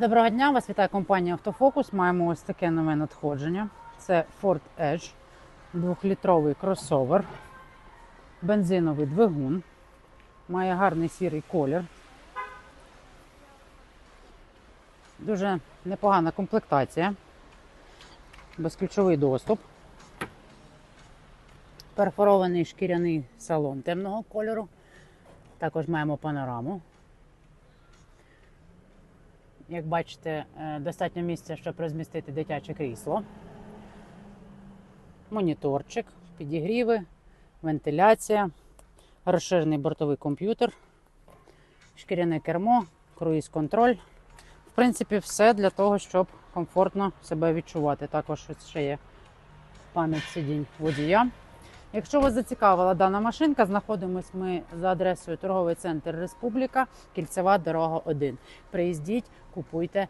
Доброго дня, вас вітає компанія Автофокус. Маємо ось таке нове надходження. Це Ford Edge, двохлітровий кросовер, бензиновий двигун. Має гарний сірий колір. Дуже непогана комплектація. Безключовий доступ. Перфорований шкіряний салон темного кольору. Також маємо панораму. Як бачите, е, достатньо місця, щоб розмістити дитяче крісло. Моніторчик, підігріви, вентиляція, розширений бортовий комп'ютер, шкіряне кермо, круїз-контроль. В принципі, все для того, щоб комфортно себе відчувати. Також ще є пам'ять сидінь водія. Якщо вас зацікавила дана машинка, знаходимось ми за адресою торговий центр Республіка, кільцева дорога 1. Приїздіть, купуйте